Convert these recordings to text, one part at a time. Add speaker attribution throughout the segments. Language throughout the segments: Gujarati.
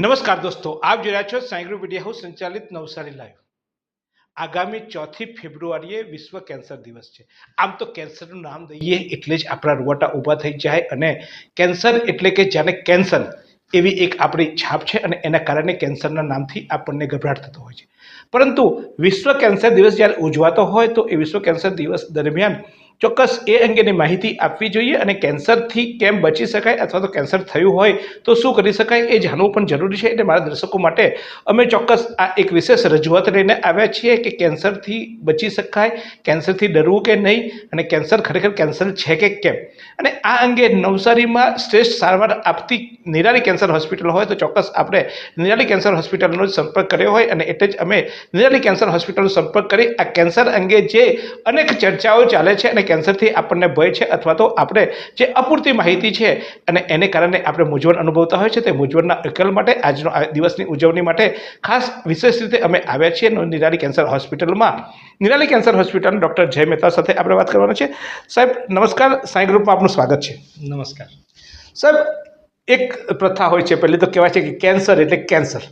Speaker 1: નમસ્કાર દોસ્તો, આપ જોઈ રહ્યા છો સાયગ્રો મીડિયા હાઉસ સંચાલિત નવસારી લાઈવ આગામી ચોથી ફેબ્રુઆરીએ વિશ્વ કેન્સર દિવસ છે. આમ તો કેન્સરનું નામ દઈએ એટલે જ આપણા રૂવાટા ઊભા થઈ જાય અને કેન્સર એટલે કે જાણે કેન્સર એવી એક આપણી છાપ છે અને એના કારણે કેન્સરના નામથી આપણને ગભરાટ થતો હોય છે. પરંતુ વિશ્વ કેન્સર દિવસ જ્યારે ઉજવાતો હોય તો એ વિશ્વ કેન્સર દિવસ દરમિયાન ચોક્કસ એ અંગેની માહિતી આપવી જોઈએ અને કેન્સરથી કેમ બચી શકાય અથવા તો કેન્સર થયું હોય તો શું કરી શકાય એ જાણવું પણ જરૂરી છે એટલે મારા દર્શકો માટે અમે ચોક્કસ આ એક વિશેષ રજૂઆત લઈને આવ્યા છીએ કે કેન્સરથી બચી શકાય, કેન્સરથી ડરવું કે નહીં અને કેન્સર ખરેખર કેન્સર છે કે કેમ? અને આ અંગે નવસારીમાં શ્રેષ્ઠ સારવાર આપતી નિરાલી કેન્સર હોસ્પિટલ હોય તો ચોક્કસ આપણે નિરાલી કેન્સર હોસ્પિટલનો જ સંપર્ક કર્યો હોય અને એટલે જ અમે નિરાલી કેન્સર હોસ્પિટલનો સંપર્ક કરી આ કેન્સર અંગે જે અનેક ચર્ચાઓ ચાલે છે અને કેન્સરથી આપણને ભય છે અથવા તો આપણે જે અપૂરતી માહિતી છે અને એને કારણે આપણે મૂંઝવણ અનુભવતા હોય છે તે મૂંઝવણના ઉકેલ માટે આજનો આ દિવસની ઉજવણી માટે ખાસ વિશેષ રીતે અમે આવ્યા છીએ નિરાલી કેન્સર હોસ્પિટલમાં. નિરાલી કેન્સર હોસ્પિટલ ડૉક્ટર જય મહેતા સાથે આપણે વાત કરવાના છે સાહેબ નમસ્કાર. સાંઈ ગ્રુપમાં આપનું સ્વાગત છે.
Speaker 2: નમસ્કાર.
Speaker 1: સાહેબ એક પ્રથા હોય છે પહેલી તો કહેવાય છે કે કેન્સર એટલે કેન્સર.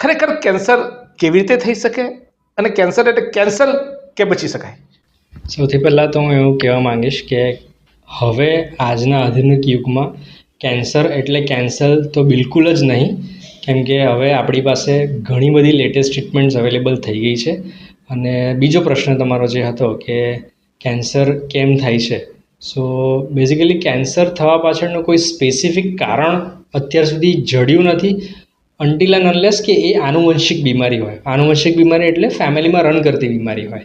Speaker 1: ખરેખર કેન્સર કેવી રીતે થઈ શકે? અને કેન્સર એટલે કેન્સર કે બચી શકાય?
Speaker 2: સૌથી પહેલાં તો હું એવું કહેવા માંગીશ કે હવે આજના આધુનિક યુગમાં કેન્સર એટલે કેન્સર તો બિલકુલ જ નહીં, કેમ કે હવે આપણી પાસે ઘણી બધી લેટેસ્ટ ટ્રીટમેન્ટ્સ અવેલેબલ થઈ ગઈ છે. અને બીજો પ્રશ્ન તમારો જે હતો કે કેન્સર કેમ થાય છે? સો બેઝિકલી કેન્સર થવા પાછળનું કોઈ સ્પેસિફિક કારણ અત્યાર સુધી જડ્યું નથી અન્ટિલ એન્ડ અનલેસ કે એ આનુવંશિક બીમારી હોય. આનુવંશિક બીમારી એટલે ફેમિલીમાં રન કરતી બીમારી હોય.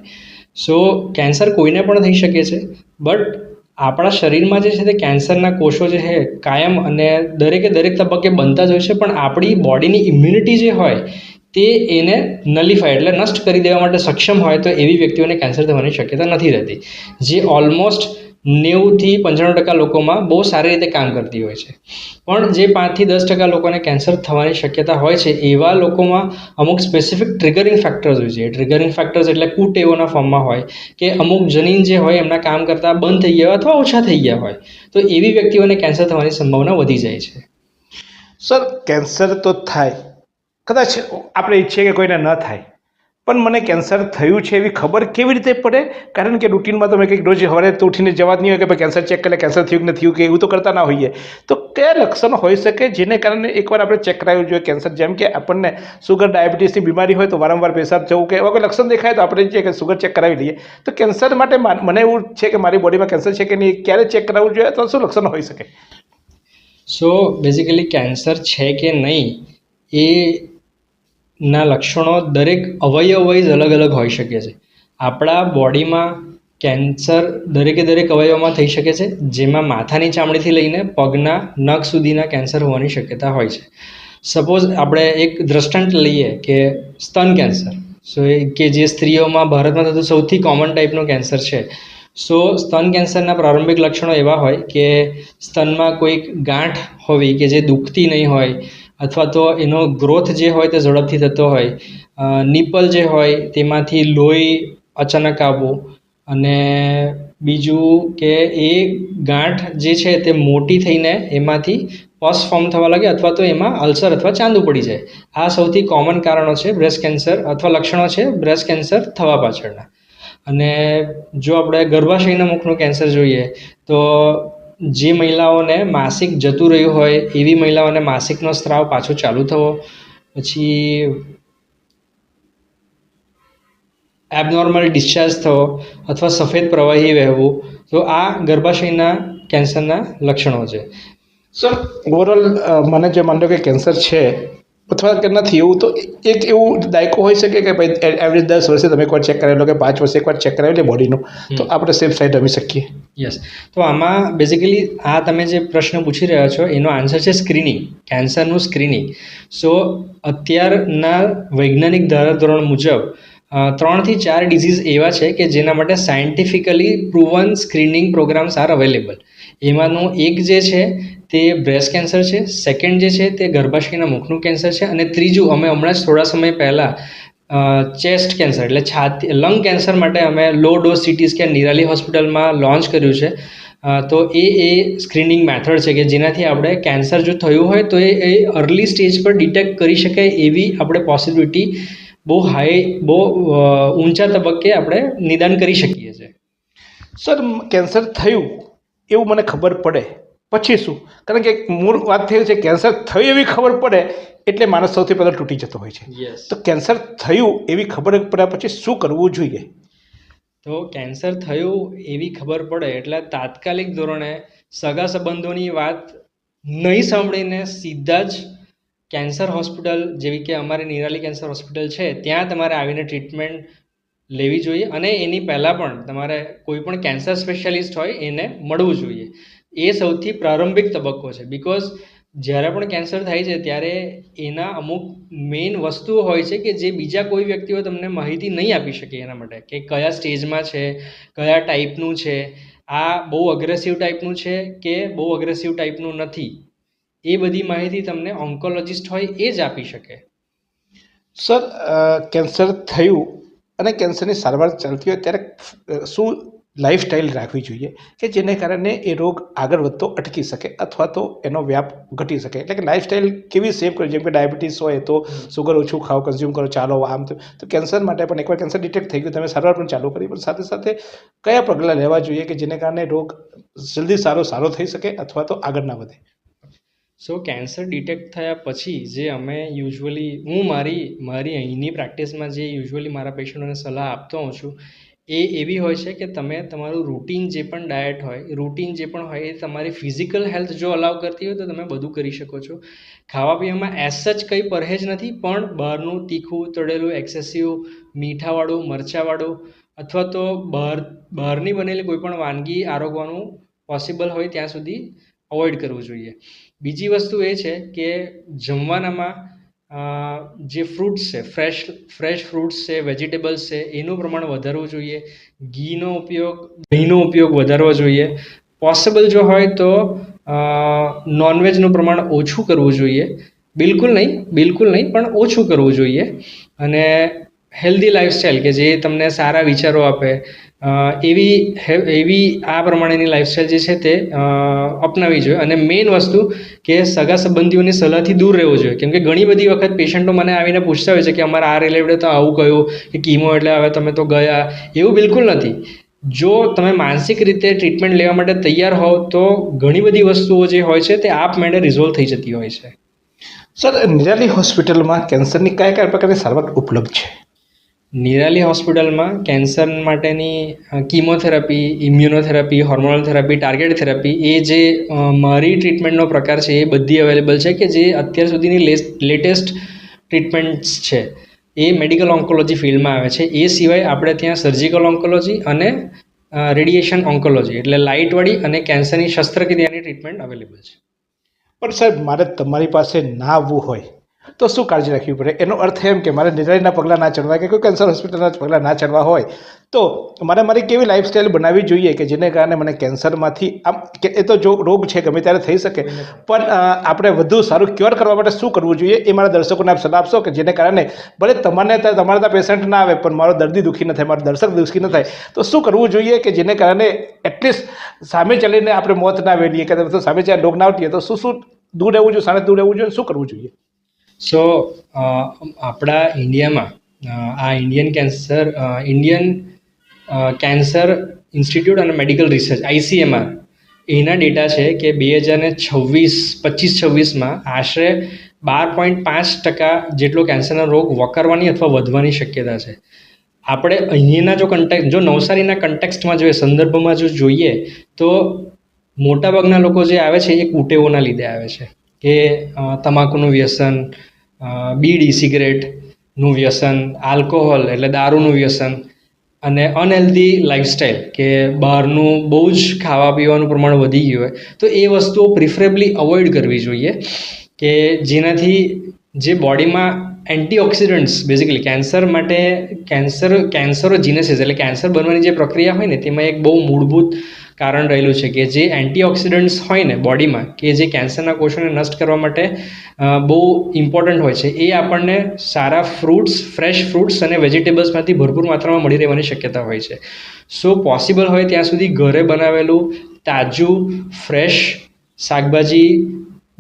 Speaker 2: સો કેન્સર કોઈને પણ થઈ શકે છે બટ આપણા શરીરમાં જે છે તે કેન્સરના કોષો જે છે, કાયમ અને દરેકે દરેક તબક્કે બનતા જ હોય છે, પણ આપણી બોડીની ઇમ્યુનિટી જે હોય તે એને નલિફાય એટલે નષ્ટ કરી દેવા માટે સક્ષમ હોય તો એવી વ્યક્તિઓને કેન્સર થવાની શક્યતા નથી રહેતી. જે ઓલમોસ્ટ નેવુંથી પંચાણું ટકા લોકોમાં બહુ સારી રીતે કામ કરતી હોય છે. પણ જે પાંચથી દસ ટકા લોકોને કેન્સર થવાની શક્યતા હોય છે, એવા લોકોમાં અમુક સ્પેસિફિક ટ્રિગરિંગ ફેક્ટર્સ હોય છે. ટ્રિગરિંગ ફેક્ટર્સ એટલે કુટેવોના ફોર્મમાં હોય કે અમુક જનીન જે હોય એમના કામ કરતાં બંધ થઈ ગયા અથવા ઓછા થઈ ગયા હોય, તો એવી વ્યક્તિઓને કેન્સર થવાની સંભાવના વધી જાય છે.
Speaker 1: સર કેન્સર તો થાય. કદાચ આપણે ઈચ્છીએ કે કોઈને ન થાય. પણ મને કેન્સર થયું છે એવી ખબર કેવી રીતે પડે? કારણ કે રૂટીનમાં તમે કંઈક રોજ સવારે તો ઉઠીને જવા જ નહીં હોય કે ભાઈ કેન્સર ચેક કરે કેન્સર થયું કે થયું કે એવું તો કરતા ના હોઈએ. તો કયા લક્ષણો હોઈ શકે જેને કારણે એકવાર આપણે ચેક કરાવવું જોઈએ કેન્સર? જેમ કે આપણને સુગર, ડાયાબિટીસની બીમારી હોય તો વારંવાર પેશાબ જવું કે એવા કોઈ લક્ષણ દેખાય તો આપણે જે કે સુગર ચેક કરાવી લઈએ. તો કેન્સર માટે મને એવું છે કે મારી બોડીમાં કેન્સર છે કે નહીં, ક્યારે ચેક કરાવવું જોઈએ અથવા શું લક્ષણ હોઈ શકે?
Speaker 2: સો બેઝિકલી કેન્સર છે કે નહીં એ ના લક્ષણો દરેક અવયવ વાઇઝ અલગ અલગ હોઈ શકે છે. આપણા બોડીમાં કેન્સર દરેકે દરેક અવયવમાં થઈ શકે છે, જેમાં માથાની ચામડીથી લઈને પગના નખ સુધીના કેન્સર હોવાની શક્યતા હોય છે. સપોઝ આપણે એક દ્રષ્ટાંત લઈએ કે સ્તન કેન્સર સો કે જે સ્ત્રીઓમાં ભારતમાં થતું સૌથી કોમન ટાઈપનું કેન્સર છે. સો સ્તન કેન્સરના પ્રારંભિક લક્ષણો એવા હોય કે સ્તનમાં કોઈક ગાંઠ હોવી કે જે દુખતી નહીં હોય અથવા તો એનો ગ્રોથ જે હોય તે ઝડપથી થતો હોય નિપલ જે હોય તેમાંથી લોહી અચાનક આવવું અને બીજું કે એ ગાંઠ જે છે તે મોટી થઈને એમાંથી પસ ફોર્મ થવા લાગે અથવા તો એમાં અલ્સર અથવા ચાંદુ પડી જાય. આ સૌથી કોમન કારણો છે બ્રેસ્ટ કેન્સર અથવા લક્ષણો છે બ્રેસ્ટ કેન્સર થવા પાછળના. અને જો આપણે ગર્ભાશયના મુખનું કેન્સર જોઈએ તો જે મહિલાઓને માસિક જતું રહ્યું હોય, એવી મહિલાઓને માસિકનો સ્ત્રાવ પાછો ચાલુ થવો, પછી એબનોર્મલ ડિસ્ચાર્જ થવો અથવા સફેદ પ્રવાહી વહેવું, તો આ ગર્ભાશયના કેન્સરના લક્ષણો છે.
Speaker 1: સર ઓવરઓલ મને જે માનો કે કેન્સર છે અથવા કે નથી એવું તો એક એવું દાયકો હોઈ શકે કે ભાઈ એવરેજ દસ વર્ષે તમે એકવાર ચેક કરાવી લો કે પાંચ વર્ષે એકવાર ચેક કરાવી લે બોડીનું તો આપણે સેફ સાઈડ રમી શકીએ.
Speaker 2: યસ તો આમાં બેઝિકલી આ તમે જે પ્રશ્ન પૂછી રહ્યા છો એનો આન્સર છે સ્ક્રીનિંગ કેન્સરનું સ્ક્રીનિંગ સો અત્યારના વૈજ્ઞાનિક ધારાધોરણ મુજબ ત્રણથી ચાર ડિઝીઝ એવા છે કે જેના માટે scientifically proven screening programs are available એમાંનું એક જે છે તે બ્રેસ્ટ કેન્સર છે. સેકન્ડ જે છે તે ગર્ભાશયના મુખનું કેન્સર છે અને ત્રીજું અમે હમણાં જ થોડા સમય પહેલાં ચેસ્ટ કેન્સર એટલે છાતી લંગ કેન્સર માટે અમે low dose CT scan Nirali હોસ્પિટલમાં લોન્ચ કર્યું છે. તો એ એ સ્ક્રીનિંગ મેથડ છે કે જેનાથી આપણે કેન્સર જો થયું હોય તો એ અર્લી સ્ટેજ પર ડિટેક્ટ કરી શકાય એવી આપણે પોસિબિલિટી બહુ હાઈ બહુ ઊંચા તબક્કે આપણે નિદાન કરી શકીએ છીએ.
Speaker 1: સર, કેન્સર થયું એવું મને ખબર પડે. પછી શું? કારણ કે મૂળ વાત થયું છે કેન્સર થયું એવી ખબર પડે એટલે માણસ સૌથી પહેલાં તૂટી જતો હોય છે. તો કેન્સર થયું એવી ખબર પડ્યા પછી શું કરવું જોઈએ?
Speaker 2: તો કેન્સર થયું એવી ખબર પડે એટલે તાત્કાલિક ધોરણે સગા સંબંધોની વાત નહીં સાંભળીને સીધા જ કેન્સર હોસ્પિટલ જેવી કે અમારી નિરાલી કેન્સર હોસ્પિટલ છે ત્યાં તમારે આવીને ટ્રીટમેન્ટ લેવી જોઈએ અને એની પહેલાં પણ તમારે કોઈ પણ કેન્સર સ્પેશિયાલિસ્ટ હોય એને મળવું જોઈએ. એ સૌથી પ્રારંભિક તબક્કો છે. બિકોઝ જ્યારે પણ કેન્સર થાય છે, ત્યારે એના અમુક મેઇન વસ્તુઓ હોય છે કે જે બીજા કોઈ વ્યક્તિઓ તમને માહિતી નહીં આપી શકે એના માટે. કે કયા સ્ટેજમાં છે, કયા ટાઈપનું છે, આ બહુ અગ્રેસિવ ટાઈપનું છે કે બહુ અગ્રેસિવ ટાઈપનું નથી. એ બધી માહિતી તમને ઓન્કોલોજિસ્ટ હોય એ જ આપી શકે.
Speaker 1: સર કેન્સર થયું અને કેન્સરની સારવાર ચાલતી હોય ત્યારે શું લાઈફસ્ટાઈલ રાખવી જોઈએ કે જેને કારણે એ રોગ આગળ વધતો અટકી શકે અથવા તો એનો વ્યાપ ઘટી શકે. એટલે કે લાઈફસ્ટાઈલ કેવી સેવ કરવી? જેમ કે ડાયાબિટીસ હોય તો સુગર ઓછું ખાઓ કન્ઝ્યુમ કરો, ચાલો આમ તો. કેન્સર માટે પણ એકવાર કેન્સર ડિટેક્ટ થઈ ગયું, તમે સારવાર પણ ચાલુ કરી. પણ સાથે સાથે કયા પગલાં લેવા જોઈએ કે જેને કારણે રોગ જલ્દી સારો સારો થઈ શકે અથવા તો આગળ ના વધે?
Speaker 2: સો કેન્સર ડિટેક્ટ થયા પછી જે અમે યુઝ્યુઅલી હું મારી મારી અહીંની પ્રેક્ટિસમાં જે યુઝ્યુઅલી મારા પેશન્ટોને સલાહ આપતો હોઉં છું એ એવી હોય છે કે તમે તમારું રૂટીન જે પણ ડાયટ હોય રૂટીન જે પણ હોય એ તમારી ફિઝિકલ હેલ્થ જો અલાવ કરતી હોય તો તમે બધું કરી શકો છો. ખાવા પીવામાં એઝ સચ કંઈ પરહેજ નથી, પણ બહારનું તીખું, તળેલું એક્સેસિવ મીઠાવાળું, મરચાંવાળું અથવા તો બહાર, બહારની બનેલી કોઈપણ વાનગી આરોગવાનું પોસિબલ હોય ત્યાં સુધી અવોઇડ કરવું જોઈએ. બીજી વસ્તુ એ છે કે જમવાનામાં જે ફ્રૂટ્સ છે ફ્રેશ ફ્રેશ ફ્રૂટ્સ છે વેજીટેબલ્સ છે, એનું પ્રમાણ વધારવું જોઈએ. ઘીનો ઉપયોગ, દહીંનો ઉપયોગ વધારવો જોઈએ. પોસિબલ જો હોય તો નોનવેજનું પ્રમાણ ઓછું કરવું જોઈએ. બિલકુલ નહીં બિલકુલ નહીં, પણ ઓછું કરવું જોઈએ. અને હેલ્ધી લાઈફસ્ટાઈલ કે જે તમને સારા વિચારો આપે એવી એવી આ પ્રમાણેની લાઈફસ્ટાઈલ જે છે તે અપનાવી જોઈએ. અને મેઇન વસ્તુ કે સગા સંબંધીઓની સલાહથી દૂર રહેવું જોઈએ. કેમ કે ઘણી બધી વખત પેશન્ટો મને આવીને પૂછતા હોય છે કે અમારે આ રિલેટેડ તો આવું કહ્યું કે કીમો એટલે હવે તમે તો ગયા. એવું બિલકુલ નથી. જો તમે માનસિક રીતે ટ્રીટમેન્ટ લેવા માટે તૈયાર હોવ, તો ઘણી બધી વસ્તુઓ જે હોય છે તે આપમેળે રિઝોલ્વ થઈ જતી હોય છે.
Speaker 1: સર, નિરાલી હોસ્પિટલમાં કેન્સરની કયા કયા પ્રકારની સારવાર ઉપલબ્ધ છે?
Speaker 2: નિરાલી હોસ્પિટલમાં કેન્સર માટેની chemotherapy, immunotherapy, hormonal therapy, target therapy, એ જે મારી ટ્રીટમેન્ટનો પ્રકાર છે એ બધી અવેલેબલ છે કે જે અત્યાર સુધીની લેટેસ્ટ ટ્રીટમેન્ટ્સ છે. એ મેડિકલ ઓન્કોલોજી ફિલ્ડમાં આવે છે. એ સિવાય આપણે ત્યાં સર્જિકલ ઓન્કોલોજી અને રેડિયેશન ઓન્કોલોજી એટલે લાઇટવાળી અને કેન્સરની શસ્ત્રક્રિયાની ટ્રીટમેન્ટ અવેલેબલ છે.
Speaker 1: પણ સાહેબ, મારે તમારી પાસે ના આવવું હોય તો શું કાળજી રાખવી પડે? એનો અર્થ એમ કે મારે નિરાયના પગલાં ના ચડવા કે કોઈ કેન્સર હોસ્પિટલના પગલાં ના ચડવા હોય તો મારે મારી કેવી લાઇફસ્ટાઈલ બનાવવી જોઈએ કે જેને કારણે મને કેન્સરમાંથી આમ કે એ તો જો રોગ છે ગમે ત્યારે થઈ શકે પણ આપણે વધુ સારું ક્યોર કરવા માટે શું કરવું જોઈએ એ મારા દર્શકોને આપ સલાહ આપશો કે જેને કારણે ભલે તમારે તમારા ત્યાં પેશન્ટ ના આવે પણ મારો દર્દી દુઃખી ન થાય મારો દર્શક દુઃખી ન થાય તો શું કરવું જોઈએ કે જેને કારણે એટલીસ્ટ સામે ચાલીને આપણે મોત ના વેલીએ કે સામે ચાલે રોગ ના આવતીએ તો શું શું દૂર રહેવું જોઈએ સામે દૂર રહેવું જોઈએ શું કરવું જોઈએ?
Speaker 2: સો આપણા ઇન્ડિયામાં આ Indian cancer Indian cancer institute અને મેડિકલ રિસર્ચ આઈસીએમઆર એના ડેટા છે કે બે હજાર ને છવ્વીસ, પચીસ છવ્વીસમાં આશરે બાર પોઈન્ટ પાંચ ટકા જેટલો કેન્સરનો રોગ વકરવાની અથવા વધવાની શક્યતા છે. આપણે અહીંના જો કન્ટેક્ટ જો નવસારીના કન્ટેક્સ્ટમાં જોઈએ, સંદર્ભમાં જો જોઈએ, તો મોટાભાગના લોકો જે આવે છે એ કુટેવોના લીધે આવે છે. કે તમાકુનું વ્યસન બીડી સિગરેટનું વ્યસન, આલ્કોહોલ એટલે દારૂનું વ્યસન અને અનહેલ્ધી લાઈફસ્ટાઈલ કે બહારનું બહુ જ ખાવા પીવાનું પ્રમાણ વધી ગયું હોય, તો એ વસ્તુઓ પ્રિફરેબલી અવોઇડ કરવી જોઈએ કે જેનાથી જે બોડીમાં એન્ટીઓક્સિડન્ટ્સ બેઝિકલી કેન્સર માટે કેન્સર કેન્સરો જીનસીસ એટલે કેન્સર બનવાની જે પ્રક્રિયા હોય ને, તેમાં એક બહુ મૂળભૂત કારણ રહેલું છે કે જે એન્ટીઓક્સિડન્ટ્સ હોય ને બોડીમાં કે જે કેન્સરના કોષોને નષ્ટ કરવા માટે બહુ ઇમ્પોર્ટન્ટ હોય છે. એ આપણને સારા ફ્રૂટ્સ ફ્રેશ ફ્રૂટ્સ અને વેજીટેબલ્સમાંથી ભરપૂર માત્રામાં મળી રહેવાની શક્યતા હોય છે. સો પોસિબલ હોય ત્યાં સુધી ઘરે બનાવેલું તાજું ફ્રેશ શાકભાજી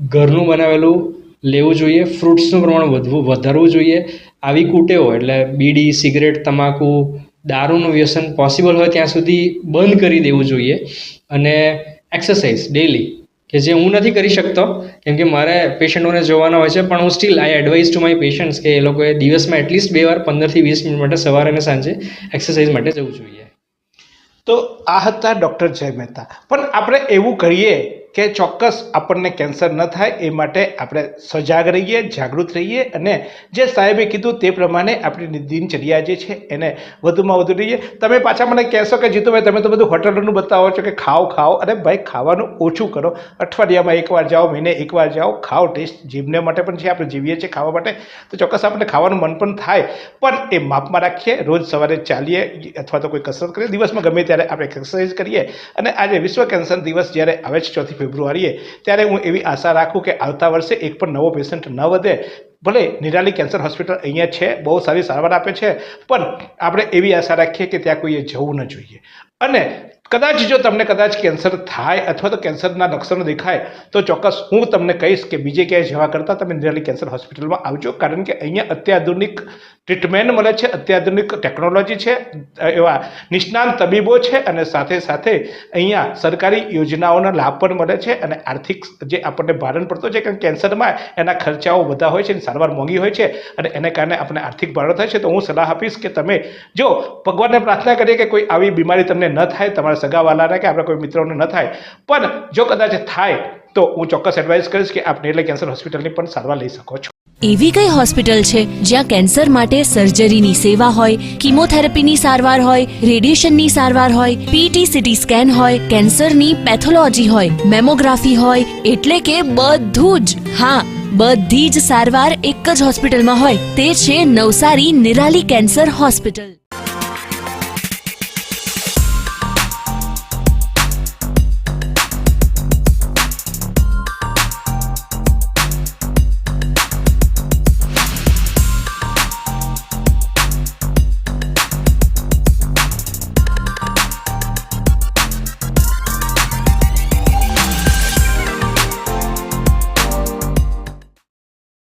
Speaker 2: ઘરનું બનાવેલું લેવું જોઈએ. ફ્રૂટ્સનું પ્રમાણ વધવું, વધારવું જોઈએ. આવી કૂટેઓ એટલે બીડી, સિગરેટ, તમાકુ દારૂનું વ્યસન પોસિબલ હોય ત્યાં સુધી બંધ કરી દેવું જોઈએ. અને એક્સરસાઇઝ ડેલી કે જે હું નથી કરી શકતો, કેમ કે મારે પેશન્ટોને જોવાના હોય છે, પણ હું still I advise to my patients કે એ લોકોએ દિવસમાં એટલીસ્ટ બે વાર પંદરથી વીસ મિનિટ માટે સવારે અને સાંજે એક્સરસાઇઝ માટે જવું જોઈએ.
Speaker 1: તો આ હતા ડૉક્ટર જય મહેતા. પણ આપણે એવું કરીએ કે ચોક્કસ આપણને કેન્સર ન થાય એ માટે આપણે સજાગ રહીએ, જાગૃત રહીએ અને જે સાહેબે કીધું તે પ્રમાણે આપણી દિનચર્યા જે છે એને વધુમાં વધુ રહીએ. તમે પાછા મને કહેશો કે જીતુભાઈ, તમે તો બધું હોટલોનું બતાવો છો કે ખાઓ ખાઓ. અરે ભાઈ, ખાવાનું ઓછું કરો. અઠવાડિયામાં એકવાર જાઓ, મહિને એકવાર જાઓ. ખાઓ, ટેસ્ટ જીભને માટે પણ છે આપણે જીવીએ છીએ ખાવા માટે, તો ચોક્કસ આપણને ખાવાનું મન પણ થાય. પણ એ માપમાં રાખીએ, રોજ સવારે ચાલીએ અથવા તો કોઈ કસરત કરીએ. દિવસમાં ગમે ત્યારે આપણે એક્સરસાઇઝ કરીએ. અને આજે વિશ્વ કેન્સર દિવસ જ્યારે આવે છે ચોથી ફેબ્રુઆરીએ. ત્યારે હું એવી આશા રાખું કે આવતા વર્ષે એક પણ નવો પેશન્ટ ન વધે. ભલે નિરાલી કેન્સર હોસ્પિટલ અહીંયા છે, બહુ સારી સારવાર આપે છે, પણ આપણે એવી આશા રાખીએ કે ત્યાં કોઈએ જવું ન જોઈએ. અને કદાચ જો તમને કદાચ કેન્સર થાય અથવા તો કેન્સરના લક્ષણો દેખાય, તો ચોક્કસ હું તમને કહીશ કે બીજે ક્યાંય જવા કરતાં તમે નિરાલી કેન્સર હોસ્પિટલમાં આવજો. કારણ કે અહીંયા અત્યાધુનિક ટ્રીટમેન્ટ મળે છે, અત્યાધુનિક ટેકનોલોજી છે, એવા નિષ્ણાંત તબીબો છે અને સાથે સાથે અહીંયા સરકારી યોજનાઓના લાભ પણ મળે છે અને આર્થિક જે આપણને ભારણ પડતો છે, કારણ કેન્સરમાં એના ખર્ચાઓ બધા હોય છે સારવાર મોંઘી હોય છે અને એને કારણે આપણે આર્થિક ભારણ થાય છે. તો હું સલાહ આપીશ કે તમે જો ભગવાનને પ્રાર્થના કરીએ કે કોઈ આવી બીમારી તમને ન થાય, તમારા સગાવાલાને કે આપણા કોઈ મિત્રોને ન થાય. પણ જો કદાચ થાય, તો હું ચોક્કસ એડવાઇસ કરીશ કે આપ નિર્લય કેન્સર હોસ્પિટલની પણ સારવાર લઈ શકો છો.
Speaker 3: એવી કઈ હોસ્પિટલ છે જ્યાં કેન્સર માટે સર્જરીની સેવા હોય કિમોથેરાપીની સારવાર હોય રેડિયેશનની સારવાર હોય પીટી સીટી સ્કેન હોય કેન્સરની પેથોલોજી હોય મેમોગ્રાફી હોય, એટલે કે બધું જ. હા, બધી જ સારવાર એક જ હોસ્પિટલમાં હોય, તે છે નવસારી નિરાલી કેન્સર હોસ્પિટલ